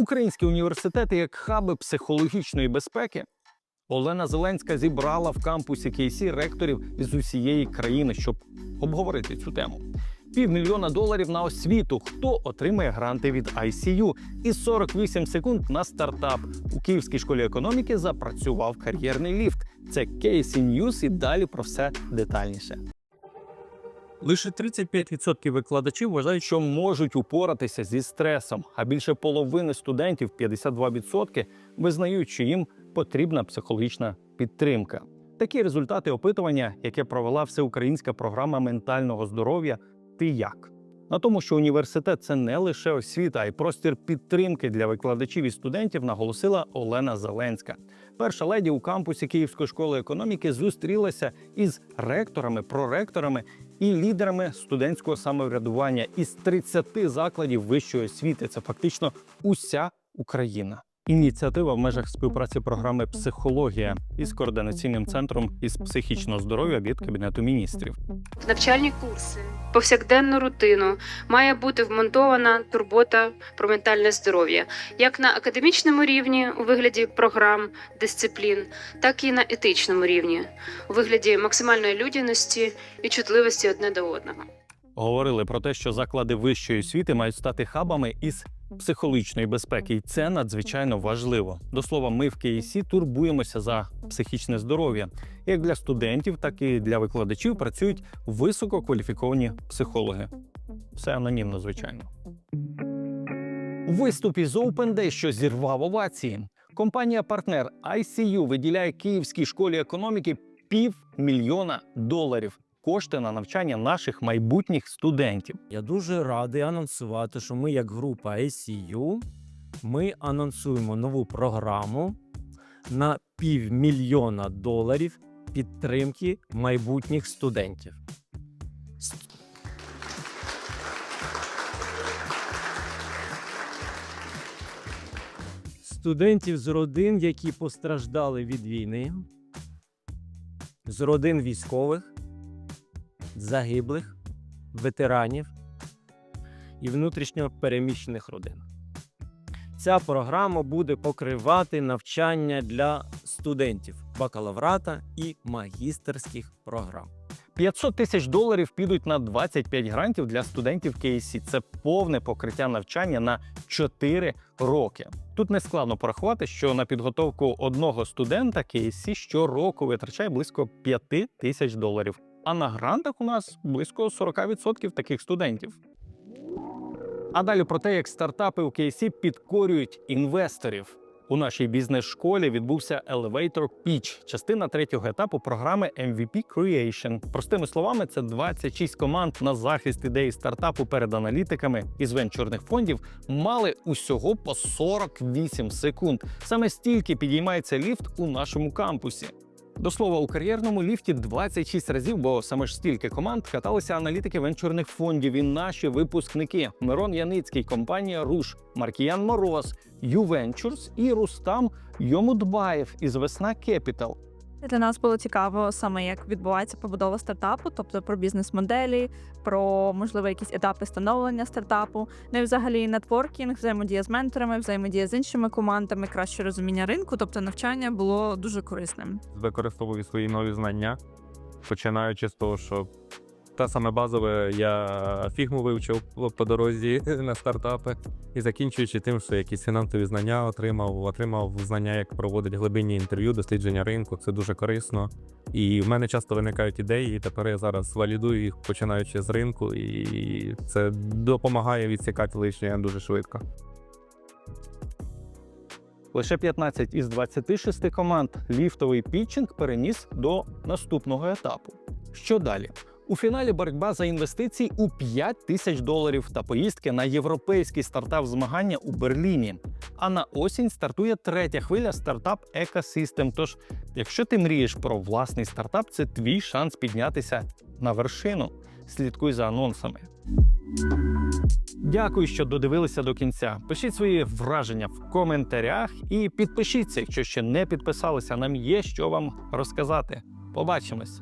Українські університети як хаби психологічної безпеки. Олена Зеленська зібрала в кампусі KC ректорів із усієї країни, щоб обговорити цю тему. Півмільйона доларів на освіту. Хто отримає гранти від ICU? І 48 секунд на стартап. У Київській школі економіки запрацював кар'єрний ліфт. Це KC News і далі про все детальніше. Лише 35% викладачів вважають, що можуть упоратися зі стресом, а більше половини студентів 52% визнають, що їм потрібна психологічна підтримка. Такі результати опитування, яке провела всеукраїнська програма ментального здоров'я Ти як? На тому, що університет це не лише освіта, а й простір підтримки для викладачів і студентів, наголосила Олена Зеленська. Перша леді у кампусі Київської школи економіки зустрілася із ректорами, проректорами і лідерами студентського самоврядування із 30 закладів вищої освіти. Це фактично уся Україна. Ініціатива в межах співпраці програми Психологія із координаційним центром із психічного здоров'я від кабінету міністрів. В навчальні курси, повсякденну рутину має бути вмонтована турбота про ментальне здоров'я як на академічному рівні у вигляді програм, дисциплін, так і на етичному рівні у вигляді максимальної людяності і чутливості одне до одного. Говорили про те, що заклади вищої освіти мають стати хабами із психологічної безпеки, і це надзвичайно важливо. До слова, ми в КІСі турбуємося за психічне здоров'я. Як для студентів, так і для викладачів працюють висококваліфіковані психологи. Все анонімно, звичайно. Виступ із Open Day, що зірвав овації. Компанія-партнер ICU виділяє Київській школі економіки півмільйона доларів кошти на навчання наших майбутніх студентів. Я дуже радий анонсувати, що ми, як група ICU, ми анонсуємо нову програму на півмільйона доларів підтримки майбутніх студентів. Студентів з родин, які постраждали від війни, з родин військових, загиблих, ветеранів і внутрішньо переміщених родин. Ця програма буде покривати навчання для студентів бакалаврата і магістерських програм. 500 тисяч доларів підуть на 25 грантів для студентів КСі. Це повне покриття навчання на 4 роки. Тут не складно порахувати, що на підготовку одного студента КСі щороку витрачає близько 5 тисяч доларів. А на грантах у нас близько 40% таких студентів. А далі про те, як стартапи у KC підкорюють інвесторів. У нашій бізнес-школі відбувся Elevator Pitch, частина третього етапу програми MVP Creation. Простими словами, це 26 команд на захист ідеї стартапу перед аналітиками із венчурних фондів мали усього по 48 секунд. Саме стільки підіймається ліфт у нашому кампусі. До слова, у кар'єрному ліфті 26 разів, бо саме ж стільки команд каталися аналітики венчурних фондів і наші випускники Мирон Яницький, компанія Руш, Маркіян Мороз, Ювенчурс і Рустам Йомудбаєв із Весна Кепітал. Для нас було цікаво саме як відбувається побудова стартапу, тобто про бізнес-моделі, про можливо якісь етапи становлення стартапу, ну і взагалі нетворкінг, взаємодія з менторами, взаємодія з іншими командами, краще розуміння ринку. Тобто навчання було дуже корисним. використовую свої нові знання, починаючи з того, що те саме базове я фігму вивчив по дорозі на стартапи, і закінчуючи тим, що якісь фінансові знання отримав, отримав знання, як проводить глибинні інтерв'ю, дослідження ринку. Це дуже корисно. І в мене часто виникають ідеї, і тепер я зараз валідую їх, починаючи з ринку, і це допомагає відсікати лишнє дуже швидко. Лише 15 із 26 команд ліфтовий пітчинг переніс до наступного етапу. Що далі? У фіналі боротьба за інвестиції у 5 тисяч доларів та поїздки на європейський стартап змагання у Берліні. А на осінь стартує третя хвиля стартап Ecosystem. Тож, якщо ти мрієш про власний стартап, це твій шанс піднятися на вершину. Слідкуй за анонсами. Дякую, що додивилися до кінця. Пишіть свої враження в коментарях і підпишіться, якщо ще не підписалися. Нам є що вам розказати. Побачимось!